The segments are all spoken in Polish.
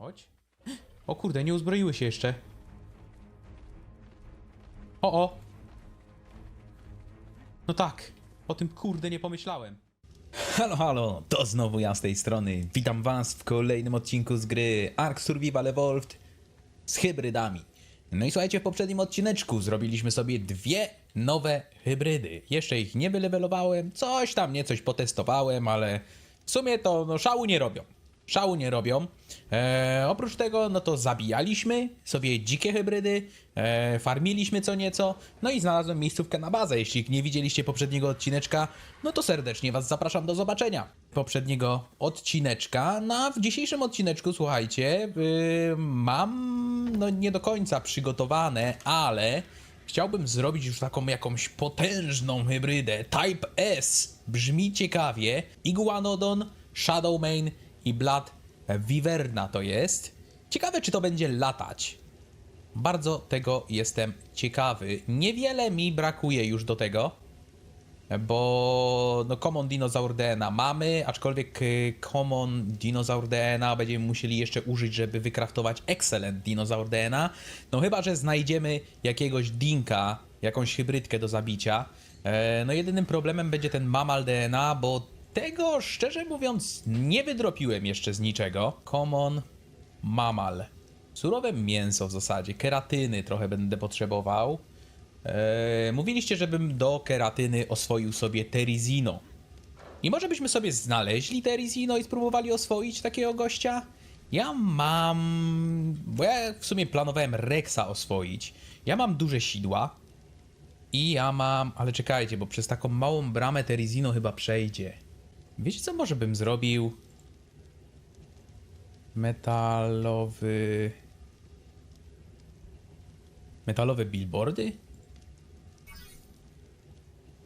Chodź. O kurde, nie uzbroiły się jeszcze. O, o. No tak. O tym kurde nie pomyślałem. Halo, halo, to znowu ja z tej strony. Witam was w kolejnym odcinku z gry Ark Survival Evolved z hybrydami. No i słuchajcie, w poprzednim odcineczku zrobiliśmy sobie dwie nowe hybrydy. Jeszcze ich nie wylewelowałem, coś tam nie coś potestowałem, ale w sumie to no, szału nie robią. Szału nie robią. E, oprócz tego, no to zabijaliśmy sobie dzikie hybrydy, e, farmiliśmy co nieco, no i znalazłem miejscówkę na bazę. Jeśli nie widzieliście poprzedniego odcineczka, no to serdecznie Was zapraszam do zobaczenia poprzedniego odcineczka. No a w dzisiejszym odcineczku, słuchajcie, y, mam no nie do końca przygotowane, ale chciałbym zrobić już taką jakąś potężną hybrydę. Type S brzmi ciekawie. Iguanodon, Shadowmane i Blood Wiverna to jest. Ciekawe, czy to będzie latać. Bardzo tego jestem ciekawy. Niewiele mi brakuje już do tego, bo no Common Dinosaur DNA mamy, aczkolwiek y, Common Dinosaur DNA będziemy musieli jeszcze użyć, żeby wykraftować Excellent Dinosaur DNA. No chyba, że znajdziemy jakiegoś dinka, jakąś hybrydkę do zabicia. E, no jedynym problemem będzie ten Mamal DNA, bo tego szczerze mówiąc nie wydropiłem jeszcze z niczego. Common Mamal. Surowe mięso w zasadzie, keratyny trochę będę potrzebował. Eee, mówiliście, żebym do keratyny oswoił sobie Terizino. I może byśmy sobie znaleźli Terizino i spróbowali oswoić takiego gościa? Ja mam... Bo ja w sumie planowałem Rexa oswoić. Ja mam duże sidła. I ja mam... Ale czekajcie, bo przez taką małą bramę Terizino chyba przejdzie. Wiecie co może bym zrobił? Metalowy... Metalowe billboardy?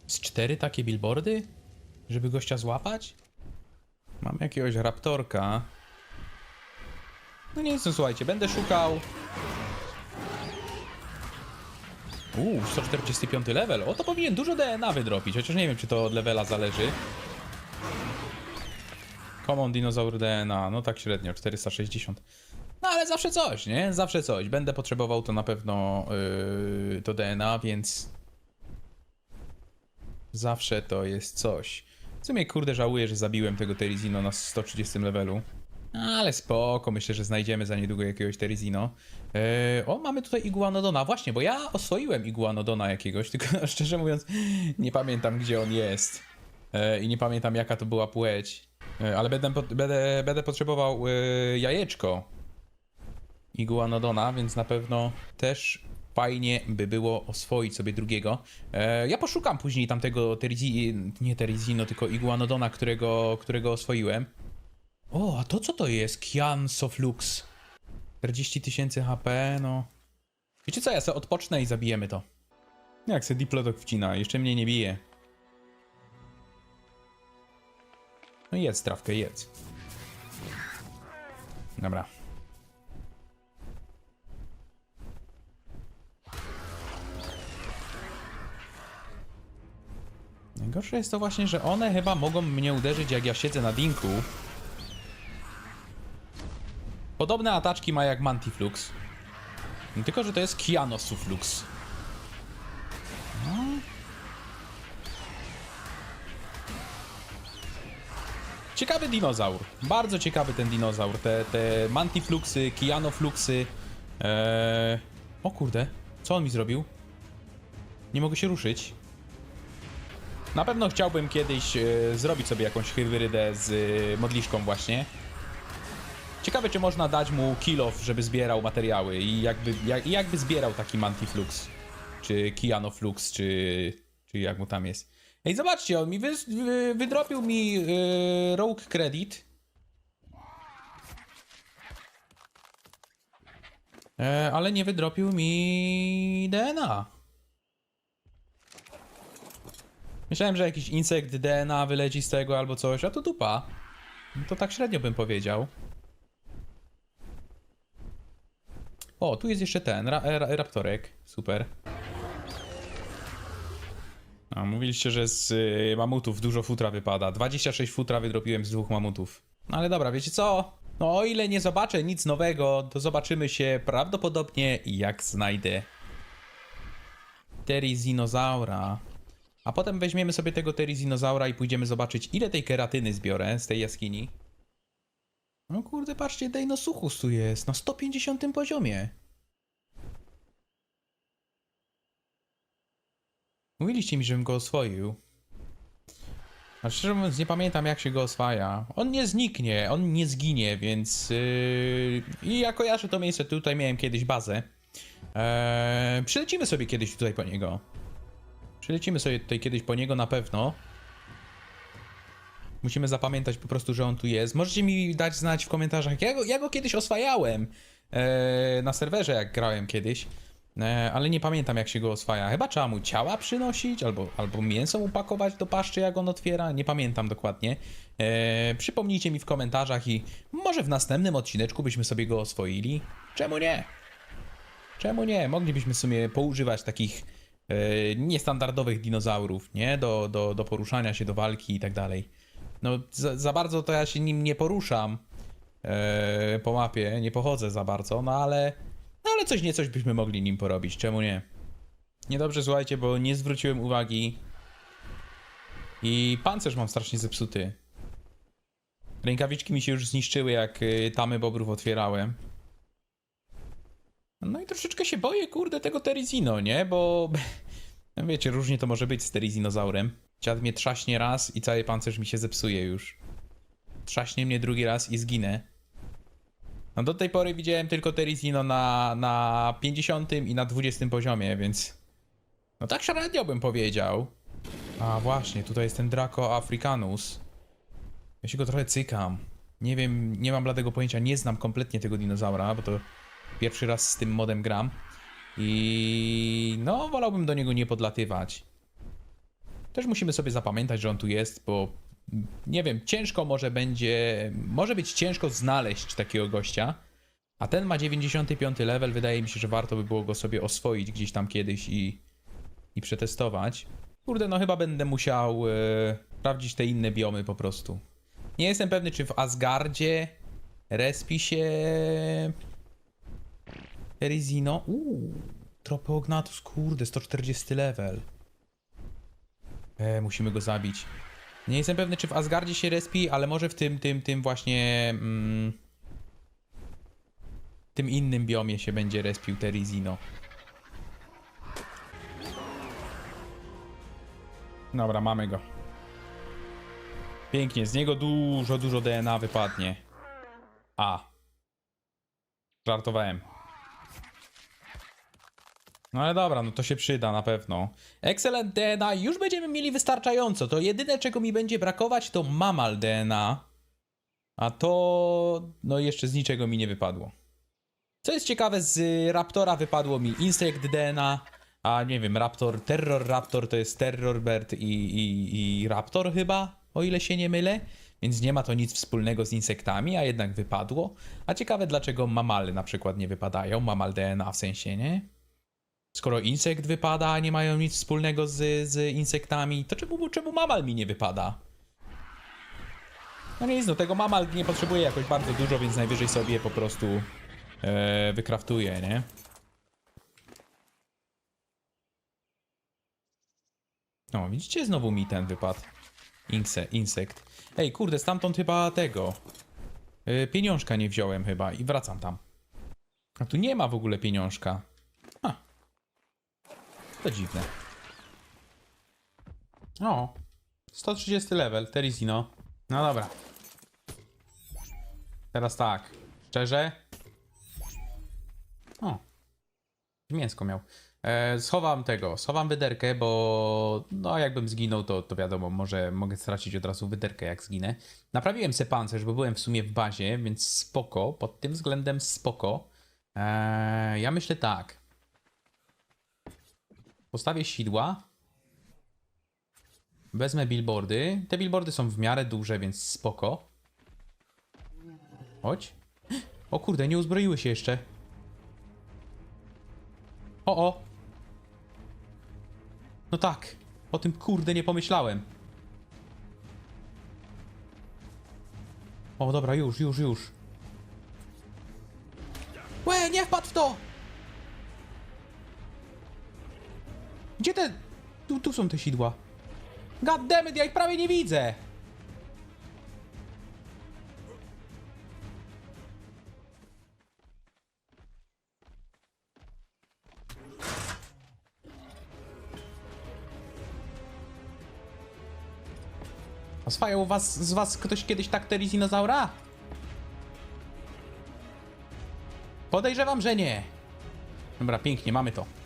Z cztery takie billboardy? Żeby gościa złapać? Mam jakiegoś raptorka. No nic, no słuchajcie, będę szukał. Uuu, 145 level. O, to powinien dużo DNA wydropić, chociaż nie wiem, czy to od levela zależy. Common Dinosaur DNA, no tak średnio, 460. No ale zawsze coś, nie? Zawsze coś. Będę potrzebował to na pewno yy, to DNA, więc zawsze to jest coś. W sumie kurde żałuję, że zabiłem tego Terizino na 130 levelu. Ale spoko, myślę, że znajdziemy za niedługo jakiegoś Terizino. Yy, o, mamy tutaj Iguanodona. Właśnie, bo ja oswoiłem Iguanodona jakiegoś, tylko szczerze mówiąc nie pamiętam gdzie on jest. Yy, I nie pamiętam jaka to była płeć. Yy, ale będę, będę, będę potrzebował yy, jajeczko Iguanodona, więc na pewno też fajnie by było oswoić sobie drugiego. E, ja poszukam później tamtego Terizi, nie Terizino, tylko Iguanodona, którego, którego oswoiłem. O, a to co to jest? Kian Soflux. 40 tysięcy HP, no. Wiecie co, ja sobie odpocznę i zabijemy to. Jak se Diplodok wcina, jeszcze mnie nie bije. No jedz trawkę, jedz. Dobra. Najgorsze jest to właśnie, że one chyba mogą mnie uderzyć jak ja siedzę na dinku. Podobne ataczki ma jak Mantiflux. Tylko, że to jest Kianosuflux. Ciekawy dinozaur. Bardzo ciekawy ten dinozaur. Te, te Mantifluxy, Kianofluxy. Eee... O kurde, co on mi zrobił? Nie mogę się ruszyć. Na pewno chciałbym kiedyś e, zrobić sobie jakąś hybrydę z e, modliszką właśnie. Ciekawe, czy można dać mu kill off, żeby zbierał materiały i jakby, jak, jakby zbierał taki Mantiflux, czy Kianoflux, czy, czy jak mu tam jest. Ej, zobaczcie, on mi wy, wy, wydropił mi e, Rogue Credit. E, ale nie wydropił mi DNA. Myślałem, że jakiś insekt DNA wyleci z tego albo coś, a to dupa. No to tak średnio bym powiedział. O, tu jest jeszcze ten, ra ra raptorek. Super. A, mówiliście, że z y, mamutów dużo futra wypada. 26 futra wydropiłem z dwóch mamutów. No ale dobra, wiecie co? No o ile nie zobaczę nic nowego, to zobaczymy się prawdopodobnie jak znajdę Terizinozaura. A potem weźmiemy sobie tego Terizinozaura i pójdziemy zobaczyć ile tej keratyny zbiorę z tej jaskini. No kurde, patrzcie, Deinosuchus tu jest na 150 poziomie. Mówiliście mi, żebym go oswoił. A szczerze mówiąc, nie pamiętam jak się go oswaja. On nie zniknie, on nie zginie, więc. Yy... I ja kojarzę to miejsce, tutaj miałem kiedyś bazę. Eee, przylecimy sobie kiedyś tutaj po niego. Przylecimy sobie tutaj kiedyś po niego na pewno. Musimy zapamiętać po prostu, że on tu jest. Możecie mi dać znać w komentarzach. Ja go, ja go kiedyś oswajałem e, na serwerze, jak grałem kiedyś. E, ale nie pamiętam, jak się go oswaja. Chyba trzeba mu ciała przynosić, albo, albo mięso upakować do paszczy, jak on otwiera. Nie pamiętam dokładnie. E, przypomnijcie mi w komentarzach i może w następnym odcineczku byśmy sobie go oswoili. Czemu nie? Czemu nie? Moglibyśmy w sumie poużywać takich e, niestandardowych dinozaurów, nie? Do, do, do poruszania się, do walki i tak dalej. No, za, za bardzo to ja się nim nie poruszam e, po mapie, nie pochodzę za bardzo, no ale, no ale coś niecoś byśmy mogli nim porobić, czemu nie? Niedobrze, słuchajcie, bo nie zwróciłem uwagi i pancerz mam strasznie zepsuty. Rękawiczki mi się już zniszczyły, jak y, tamy bobrów otwierałem. No i troszeczkę się boję, kurde, tego Terizino, nie? Bo no wiecie, różnie to może być z Terizinozaurem. Dziad mnie trzaśnie raz i cały pancerz mi się zepsuje już. Trzaśnie mnie drugi raz i zginę. No do tej pory widziałem tylko Terizino na, na 50 i na 20 poziomie, więc... No tak średnio bym powiedział. A właśnie, tutaj jest ten Draco Africanus. Ja się go trochę cykam. Nie wiem, nie mam bladego pojęcia, nie znam kompletnie tego dinozaura, bo to pierwszy raz z tym modem gram. I no, wolałbym do niego nie podlatywać. Też musimy sobie zapamiętać, że on tu jest, bo nie wiem, ciężko może będzie, może być ciężko znaleźć takiego gościa. A ten ma 95 level, wydaje mi się, że warto by było go sobie oswoić gdzieś tam kiedyś i, i przetestować. Kurde, no chyba będę musiał e, sprawdzić te inne biomy po prostu. Nie jestem pewny, czy w Asgardzie respi się Terizino. Uuu, Tropeognatus, kurde, 140 level. E, musimy go zabić. Nie jestem pewny, czy w Asgardzie się respi, ale może w tym, tym, tym właśnie... Mm, tym innym biomie się będzie respił Terizino. Dobra, mamy go. Pięknie, z niego dużo, dużo DNA wypadnie. A. Żartowałem. No ale dobra, no to się przyda na pewno. Excellent DNA już będziemy mieli wystarczająco. To jedyne czego mi będzie brakować to mamal DNA. A to no jeszcze z niczego mi nie wypadło. Co jest ciekawe, z Raptora wypadło mi Insect DNA, a nie wiem, Raptor, Terror Raptor to jest Terror Bird i, i, i Raptor chyba, o ile się nie mylę. Więc nie ma to nic wspólnego z insektami, a jednak wypadło. A ciekawe dlaczego mamale na przykład nie wypadają, mamal DNA w sensie, nie? Skoro insekt wypada, a nie mają nic wspólnego z, z insektami, to czemu, czemu mamal mi nie wypada? No nic, no tego mamal nie potrzebuje jakoś bardzo dużo, więc najwyżej sobie po prostu e, wykraftuję, nie? No, widzicie, znowu mi ten wypadł. Inse, insekt. Ej, kurde, stamtąd chyba tego. E, pieniążka nie wziąłem chyba i wracam tam. A tu nie ma w ogóle pieniążka. To dziwne. O, 130 level, Terizino. No dobra. Teraz tak. Szczerze. O. Mięsko miał. E, schowam tego, schowam wyderkę, bo no jakbym zginął, to, to wiadomo, może mogę stracić od razu wyderkę, jak zginę. Naprawiłem se pancerz, bo byłem w sumie w bazie, więc spoko, pod tym względem spoko. E, ja myślę tak. Postawię sidła. Wezmę billboardy. Te billboardy są w miarę duże, więc spoko. Chodź. O kurde, nie uzbroiły się jeszcze. O, o. No tak. O tym kurde nie pomyślałem. O, dobra, już, już, już. Łe, nie wpadł w to! Gdzie te... Tu, tu są te sidła. God damn it, ja ich prawie nie widzę! Oswajał was, z was ktoś kiedyś tak dinozaura? Podejrzewam, że nie. Dobra, pięknie, mamy to.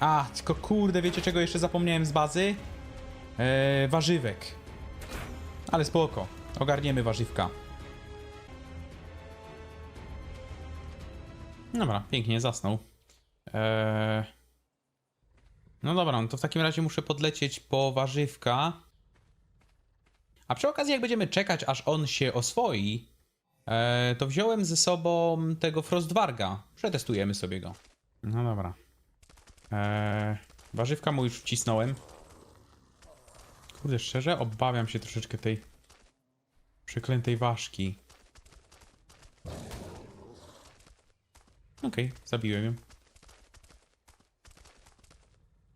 A, tylko kurde, wiecie czego jeszcze zapomniałem z bazy? Eee, warzywek. Ale spoko, ogarniemy warzywka. Dobra, pięknie, zasnął. Eee... No dobra, no to w takim razie muszę podlecieć po warzywka. A przy okazji, jak będziemy czekać, aż on się oswoi, e, to wziąłem ze sobą tego Frostwarga. Przetestujemy sobie go. No dobra. E, warzywka mu już wcisnąłem. Kurde, szczerze, obawiam się troszeczkę tej przeklętej ważki. Okej, zabiłem ją.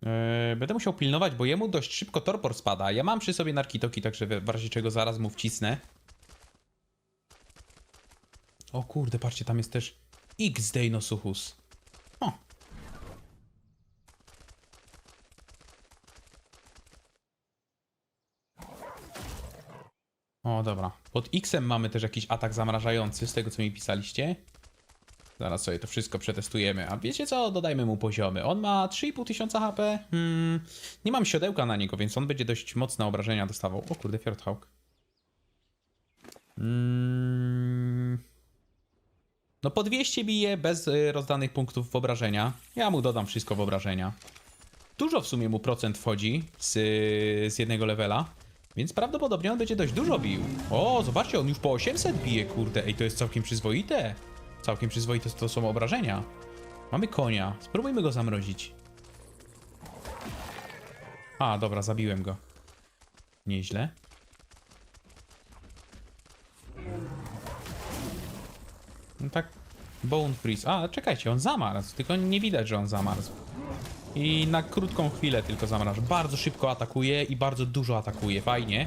Eee, będę musiał pilnować, bo jemu dość szybko torpor spada. Ja mam przy sobie narkitoki, także w razie czego zaraz mu wcisnę. O kurde, patrzcie, tam jest też X O, dobra. Pod X-em mamy też jakiś atak zamrażający, z tego co mi pisaliście. Zaraz sobie to wszystko przetestujemy. A wiecie co? Dodajmy mu poziomy. On ma 3,5 tysiąca HP. Hmm, nie mam siodełka na niego, więc on będzie dość mocne obrażenia dostawał. O kurde, Fjordhawk. Hmm. No po 200 bije bez y, rozdanych punktów w obrażenia. Ja mu dodam wszystko w obrażenia. Dużo w sumie mu procent wchodzi z, z jednego levela. Więc prawdopodobnie on będzie dość dużo bił. O, zobaczcie, on już po 800 bije, kurde. Ej, to jest całkiem przyzwoite. Całkiem przyzwoite to są obrażenia. Mamy konia. Spróbujmy go zamrozić. A, dobra, zabiłem go. Nieźle. No tak. Bone freeze. A, czekajcie, on zamarzł. Tylko nie widać, że on zamarzł. I na krótką chwilę tylko zamraża. Bardzo szybko atakuje i bardzo dużo atakuje. Fajnie.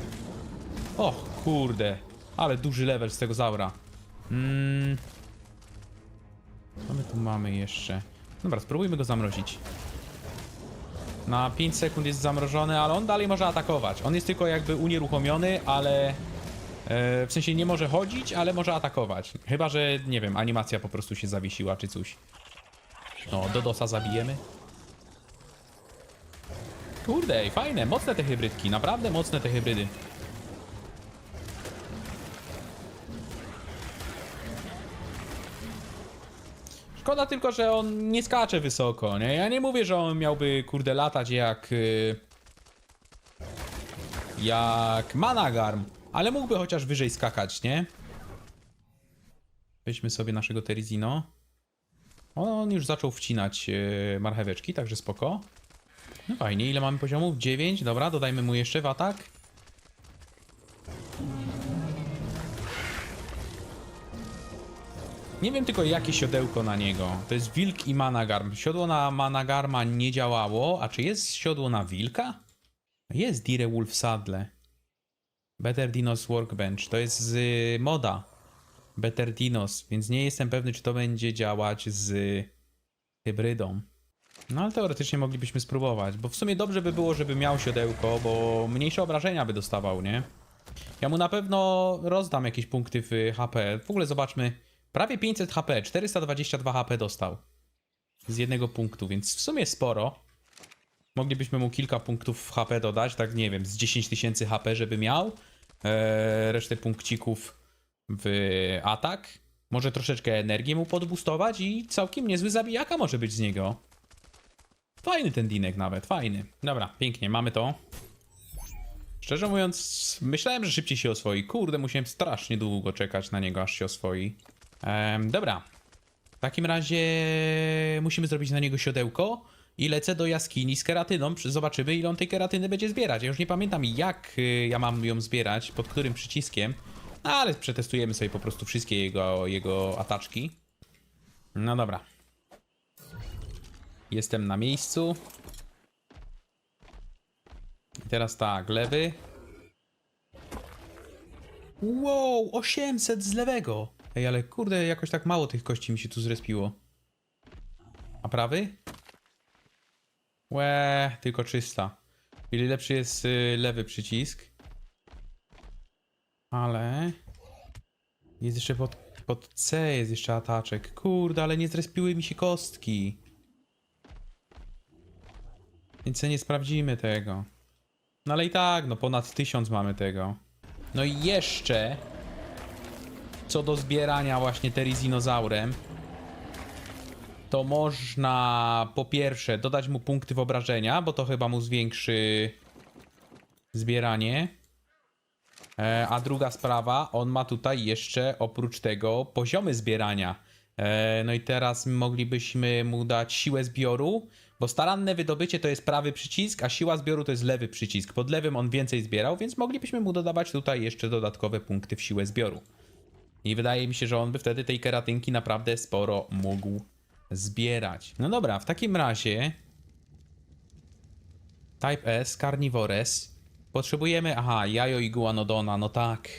Och, kurde. Ale duży level z tego zaura. Mmm. Co my tu mamy jeszcze? Dobra, spróbujmy go zamrozić. Na 5 sekund jest zamrożony, ale on dalej może atakować. On jest tylko jakby unieruchomiony, ale... e, w sensie nie może chodzić, ale może atakować. Chyba, że, nie wiem, animacja po prostu się zawiesiła, czy coś. No, Dodosa zabijemy. Kurde, fajne, mocne te hybrydki, naprawdę mocne te hybrydy. Szkoda tylko, że on nie skacze wysoko, nie? Ja nie mówię, że on miałby, kurde, latać jak... y, Jak Managarm, ale mógłby chociaż wyżej skakać, nie? Weźmy sobie naszego Terizino. On już zaczął wcinać y, marcheweczki, także spoko. No fajnie, ile mamy poziomów? 9, dobra, dodajmy mu jeszcze w atak. Nie wiem tylko jakie siodełko na niego. To jest wilk i managarm. Siodło na managarma nie działało, a czy jest siodło na wilka? Jest Dire Wolf Saddle. Better Dinos Workbench. To jest z y, moda. Better Dinos, więc nie jestem pewny, czy to będzie działać z hybrydą. No ale teoretycznie moglibyśmy spróbować, bo w sumie dobrze by było, żeby miał siodełko, bo mniejsze obrażenia by dostawał, nie? Ja mu na pewno rozdam jakieś punkty w HP. W ogóle zobaczmy. Prawie 500 HP, 422 HP dostał. Z jednego punktu, więc w sumie sporo. Moglibyśmy mu kilka punktów w HP dodać, tak nie wiem, z 10 tysięcy HP, żeby miał. Eee, resztę punkcików w atak. Może troszeczkę energii mu podbustować i całkiem niezły zabijaka może być z niego. Fajny ten dinek nawet, fajny. Dobra, pięknie, mamy to. Szczerze mówiąc, myślałem, że szybciej się oswoi. Kurde, musiałem strasznie długo czekać na niego, aż się oswoi. Em, dobra. W takim razie musimy zrobić na niego siodełko i lecę do jaskini z keratyną. Zobaczymy, ile on tej keratyny będzie zbierać. Ja już nie pamiętam, jak y, ja mam ją zbierać, pod którym przyciskiem. Ale przetestujemy sobie po prostu wszystkie jego, jego ataczki. No dobra. Jestem na miejscu. I teraz tak, lewy. Wow, 800 z lewego. Ej, ale kurde, jakoś tak mało tych kości mi się tu zrespiło. A prawy? Łe, tylko 300. Ile lepszy jest y, lewy przycisk. Ale... Jest jeszcze pod, pod C, jest jeszcze ataczek. Kurde, ale nie zrespiły mi się kostki. Więc nie sprawdzimy tego. No ale i tak, no ponad 1000 mamy tego. No i jeszcze... Co do zbierania właśnie terizinozaurem to można po pierwsze dodać mu punkty wyobrażenia, bo to chyba mu zwiększy zbieranie. E, a druga sprawa, on ma tutaj jeszcze oprócz tego poziomy zbierania. E, no i teraz moglibyśmy mu dać siłę zbioru, bo staranne wydobycie to jest prawy przycisk, a siła zbioru to jest lewy przycisk. Pod lewym on więcej zbierał, więc moglibyśmy mu dodawać tutaj jeszcze dodatkowe punkty w siłę zbioru. I wydaje mi się, że on by wtedy tej keratynki naprawdę sporo mógł zbierać. No dobra, w takim razie Type S, Carnivores. Potrzebujemy, aha, jajo iguanodona, no tak.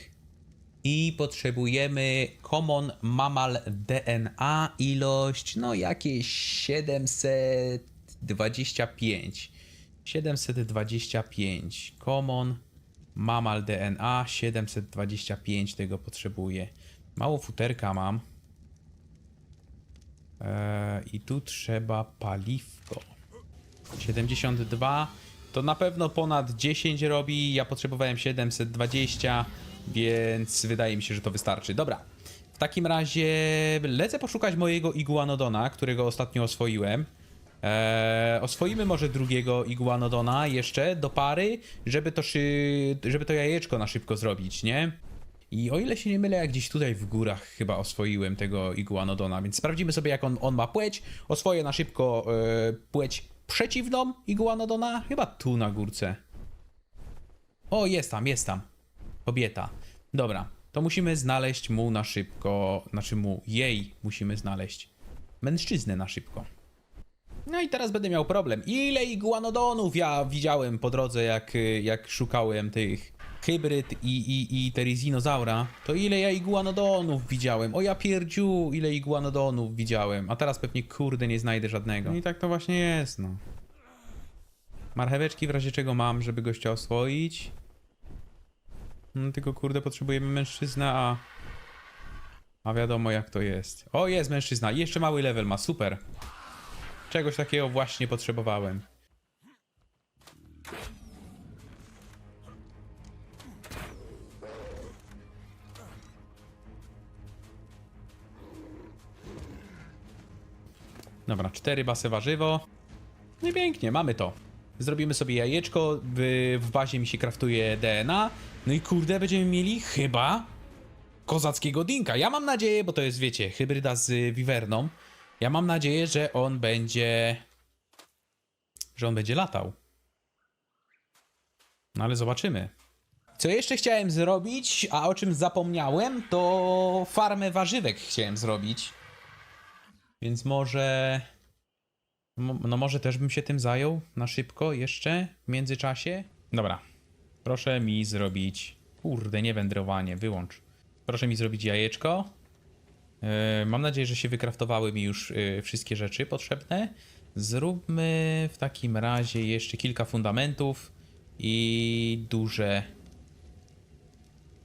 I potrzebujemy Common Mammal DNA, ilość, no jakieś 725. 725. Common Mammal DNA, 725 tego potrzebuję. Mało futerka mam. Eee, I tu trzeba paliwko. 72 to na pewno ponad 10 robi. Ja potrzebowałem 720, więc wydaje mi się, że to wystarczy. Dobra. W takim razie lecę poszukać mojego iguanodona, którego ostatnio oswoiłem. Eee, oswoimy może drugiego iguanodona jeszcze do pary, żeby to, szy... żeby to jajeczko na szybko zrobić, nie? I o ile się nie mylę, jak gdzieś tutaj w górach chyba oswoiłem tego iguanodona, więc sprawdzimy sobie jak on, on ma płeć. Oswoję na szybko e, płeć przeciwną iguanodona, chyba tu na górce. O, jest tam, jest tam. Kobieta. Dobra, to musimy znaleźć mu na szybko, znaczy mu, jej musimy znaleźć. Mężczyznę na szybko. No i teraz będę miał problem. Ile iguanodonów ja widziałem po drodze, jak, jak szukałem tych hybryd i, i, i terizinozaura, to ile ja iguanodonów widziałem. O ja pierdziu, ile iguanodonów widziałem. A teraz pewnie kurde nie znajdę żadnego. No i tak to właśnie jest, no. Marcheweczki w razie czego mam, żeby gościa oswoić. No, tylko kurde potrzebujemy mężczyznę, a... A wiadomo jak to jest. O, jest mężczyzna. Jeszcze mały level ma, super. Czegoś takiego właśnie potrzebowałem. Dobra, cztery basy warzywo. No i pięknie, mamy to. Zrobimy sobie jajeczko, w, w bazie mi się kraftuje DNA. No i kurde, będziemy mieli chyba kozackiego dinka. Ja mam nadzieję, bo to jest, wiecie, hybryda z wiwerną. Ja mam nadzieję, że on będzie... Że on będzie latał. No ale zobaczymy. Co jeszcze chciałem zrobić, a o czym zapomniałem, to farmę warzywek chciałem zrobić. Więc może. mo- No, może też bym się tym zajął na szybko jeszcze w międzyczasie. Dobra. Proszę mi zrobić. Kurde, nie wędrowanie, wyłącz. Proszę mi zrobić jajeczko. Yy, mam nadzieję, że się wykraftowały mi już yy, wszystkie rzeczy potrzebne. Zróbmy w takim razie jeszcze kilka fundamentów i duże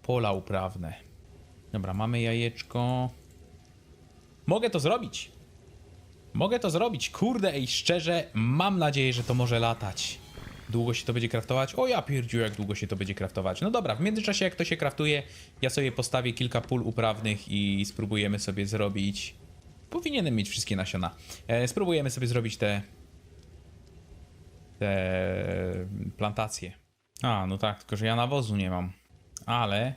pola uprawne. Dobra, mamy jajeczko. Mogę to zrobić. Mogę to zrobić. Kurde, ej, szczerze, mam nadzieję, że to może latać. Długo się to będzie kraftować? O ja pierdziu, jak długo się to będzie kraftować. No dobra, w międzyczasie jak to się kraftuje, ja sobie postawię kilka pól uprawnych i spróbujemy sobie zrobić... Powinienem mieć wszystkie nasiona. E, spróbujemy sobie zrobić te... Te plantacje. A, no tak, tylko że ja nawozu nie mam. Ale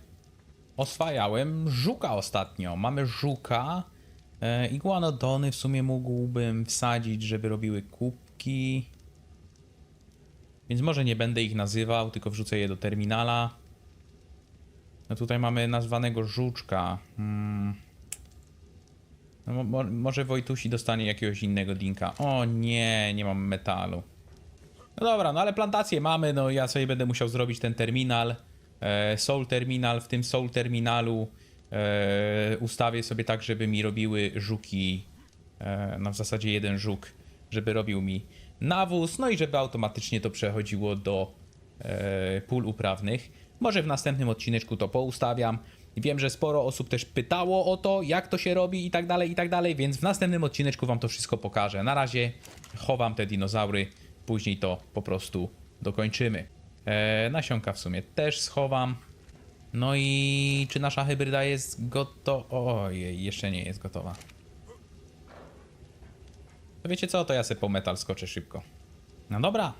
oswajałem żuka ostatnio. Mamy żuka. E, iguanodony w sumie mógłbym wsadzić, żeby robiły kubki. Więc może nie będę ich nazywał, tylko wrzucę je do terminala. No tutaj mamy nazwanego żuczka. Hmm. No, mo- mo- może Wojtusi dostanie jakiegoś innego dinka. O nie, nie mam metalu. No dobra, no ale plantację mamy, no ja sobie będę musiał zrobić ten terminal. E, soul terminal, w tym soul terminalu e, ustawię sobie tak, żeby mi robiły żuki. E, no w zasadzie jeden żuk, żeby robił mi nawóz, no i żeby automatycznie to przechodziło do e, pól uprawnych. Może w następnym odcineczku to poustawiam. Wiem, że sporo osób też pytało o to, jak to się robi i tak dalej, i tak dalej, więc w następnym odcineczku wam to wszystko pokażę. Na razie chowam te dinozaury, później to po prostu dokończymy. E, nasionka w sumie też schowam. No i czy nasza hybryda jest gotowa? Ojej, jeszcze nie jest gotowa. To wiecie co, to ja sobie po metal skoczę szybko. No dobra.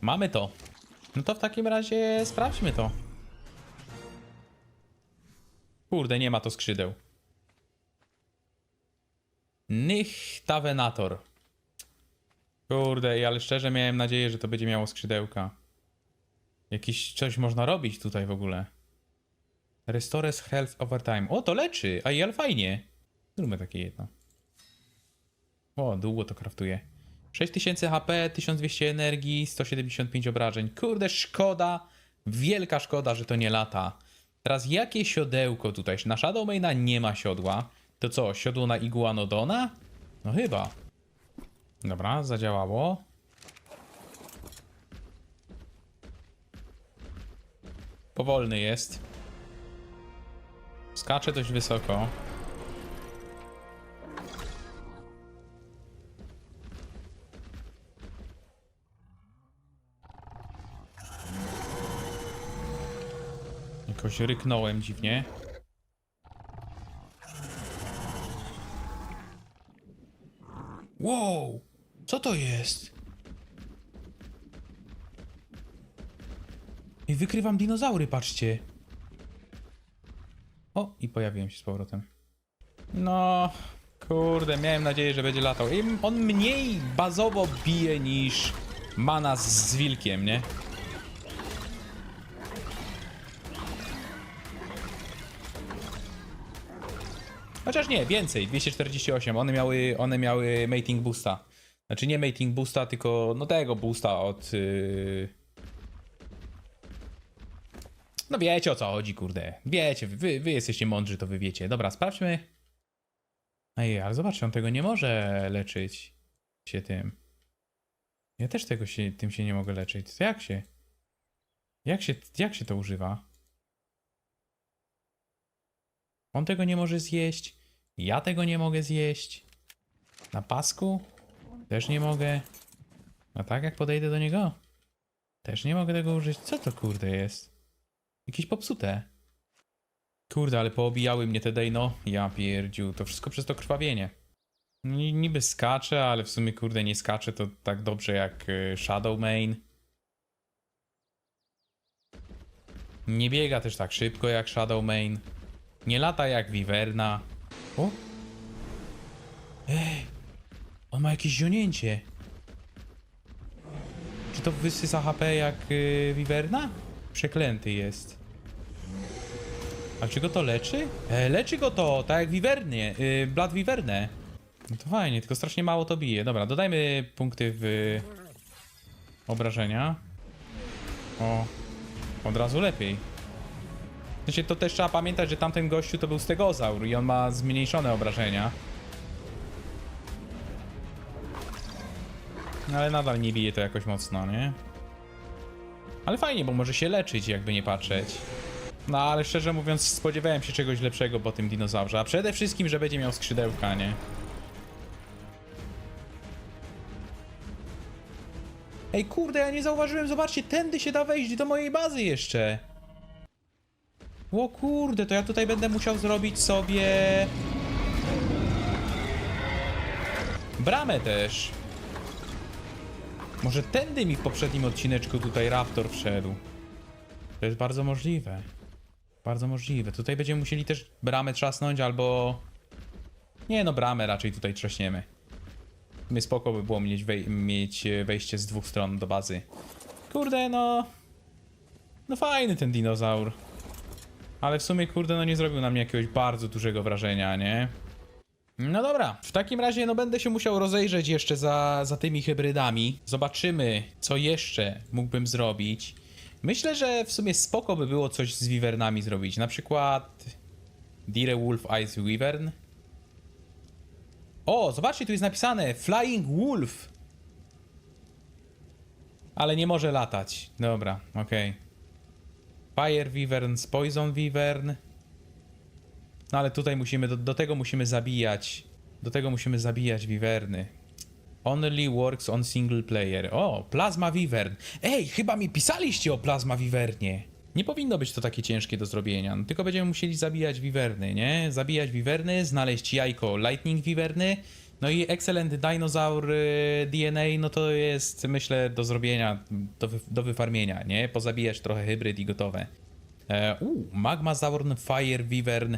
Mamy to. No to w takim razie sprawdźmy to. Kurde, nie ma to skrzydeł. Nych Tavenator. Kurde, ale szczerze miałem nadzieję, że to będzie miało skrzydełka. Jakiś coś można robić tutaj w ogóle. Restores health over time. O, to leczy! A ale fajnie. Zróbmy takie jedno. O, długo to kraftuje. 6000 HP, 1200 energii, 175 obrażeń. Kurde, szkoda. Wielka szkoda, że to nie lata. Teraz jakie siodełko tutaj? Na Shadowmaina nie ma siodła. To co, siodło na Iguanodona? No chyba. Dobra, zadziałało. Powolny jest. Skacze dość wysoko. Jakoś ryknąłem dziwnie. Wow! Co to jest? I wykrywam dinozaury, patrzcie. O, i pojawiłem się z powrotem. No, kurde, miałem nadzieję, że będzie latał. I on mniej bazowo bije niż Manas z wilkiem, nie? Chociaż nie, więcej, 248. One miały, one miały mating boosta. Znaczy nie mating boosta, tylko no tego boosta od... Yy... No wiecie o co chodzi, kurde. Wiecie, wy, wy jesteście mądrzy, to wy wiecie. Dobra, sprawdźmy. Ej, ale zobaczcie, on tego nie może leczyć się tym. Ja też tego się, tym się nie mogę leczyć. To jak się? Jak się, jak się to używa? On tego nie może zjeść. Ja tego nie mogę zjeść. Na pasku? Też nie mogę. A tak jak podejdę do niego? Też nie mogę tego użyć. Co to kurde jest? Jakieś popsute. Kurde, ale poobijały mnie te Dejno. Ja pierdziu, to wszystko przez to krwawienie. Ni- Niby skacze, ale w sumie kurde nie skacze to tak dobrze jak y, Shadow Main. Nie biega też tak szybko jak Shadow Main. Nie lata jak Wiverna. O! Ej! On ma jakieś zionięcie. Czy to wysysa HP jak yy, Wiverna? Przeklęty jest. A czy go to leczy? E, leczy go to, tak jak Wivernie, yy, Blood Wiverne. No to fajnie, tylko strasznie mało to bije. Dobra, dodajmy punkty w obrażenia. O, od razu lepiej. W sensie to też trzeba pamiętać, że tamten gościu to był stegozaur i on ma zmniejszone obrażenia. Ale nadal nie bije to jakoś mocno, nie? Ale fajnie, bo może się leczyć, jakby nie patrzeć. No ale szczerze mówiąc, spodziewałem się czegoś lepszego po tym dinozaurze. A przede wszystkim, że będzie miał skrzydełka, nie? Ej, kurde, ja nie zauważyłem, zobaczcie, tędy się da wejść do mojej bazy jeszcze. O kurde, to ja tutaj będę musiał zrobić sobie... Bramę też. Może tędy mi w poprzednim odcineczku tutaj Raptor wszedł. To jest bardzo możliwe. Bardzo możliwe. Tutaj będziemy musieli też bramę trzasnąć albo... Nie no, bramę raczej tutaj trzaśniemy. My spoko by było mieć, wej mieć e, wejście z dwóch stron do bazy. Kurde, no... No fajny ten dinozaur. Ale w sumie, kurde, no nie zrobił na mnie jakiegoś bardzo dużego wrażenia, nie? No dobra, w takim razie no będę się musiał rozejrzeć jeszcze za, za tymi hybrydami. Zobaczymy, co jeszcze mógłbym zrobić. Myślę, że w sumie spoko by było coś z Wivernami zrobić. Na przykład Dire Wolf Ice Wyvern. O, zobaczcie, tu jest napisane Flying Wolf. Ale nie może latać. Dobra, okej. Fire Wyvern, Poison Wyvern. No ale tutaj musimy, do, do tego musimy zabijać. Do tego musimy zabijać wiwerny. Only works on single player. O, Plasma Wyvern. Ej, chyba mi pisaliście o Plasma Wyvernie. Nie powinno być to takie ciężkie do zrobienia, no, tylko będziemy musieli zabijać wiwerny, nie? Zabijać wiwerny, znaleźć jajko Lightning Wiwerny, no i Excellent Dinosaur y, DNA, no to jest, myślę, do zrobienia, do, do wyfarmienia, nie? Pozabijać trochę hybryd i gotowe. E, u, Magma Zaurn, Fire Wyvern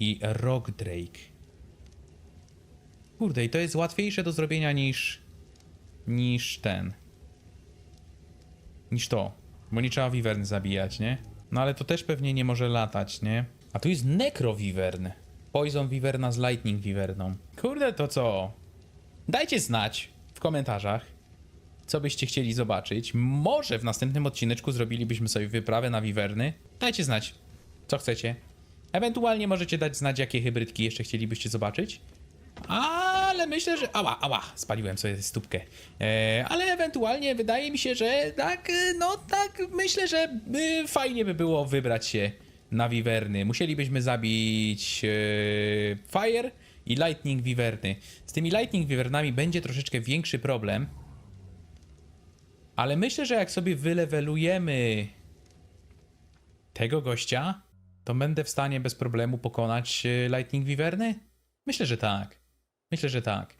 i Rock Drake. Kurde, i to jest łatwiejsze do zrobienia niż. niż ten. Niż to. Bo nie trzeba Wyvern zabijać, nie? No ale to też pewnie nie może latać, nie? A tu jest Necro Wyvern. Poison Wyverna z Lightning Wyverną. Kurde, to co? Dajcie znać w komentarzach co byście chcieli zobaczyć. Może w następnym odcineczku zrobilibyśmy sobie wyprawę na wiwerny. Dajcie znać, co chcecie. Ewentualnie możecie dać znać, jakie hybrydki jeszcze chcielibyście zobaczyć. Ale myślę, że. Ała, ała, spaliłem sobie stópkę. E, ale ewentualnie wydaje mi się, że tak, e, no tak, myślę, że y, fajnie by było wybrać się na wiwerny. Musielibyśmy zabić e, Fire i Lightning Wiwerny. Z tymi Lightning Wiwernami będzie troszeczkę większy problem. Ale myślę, że jak sobie wylewelujemy tego gościa, to będę w stanie bez problemu pokonać e, Lightning Wyverny? Myślę, że tak. Myślę, że tak.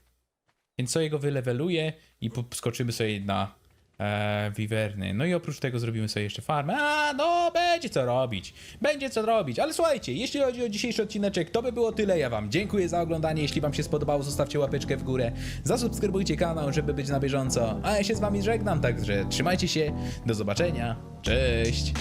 Więc sobie go wyleweluję i skoczymy sobie na e, Wyverny. No i oprócz tego zrobimy sobie jeszcze farmę. A, no, będzie co robić. Będzie co robić. Ale słuchajcie, jeśli chodzi o dzisiejszy odcineczek, to by było tyle. Ja wam dziękuję za oglądanie. Jeśli wam się spodobało, zostawcie łapeczkę w górę. Zasubskrybujcie kanał, żeby być na bieżąco. A ja się z wami żegnam, także trzymajcie się. Do zobaczenia. Cześć.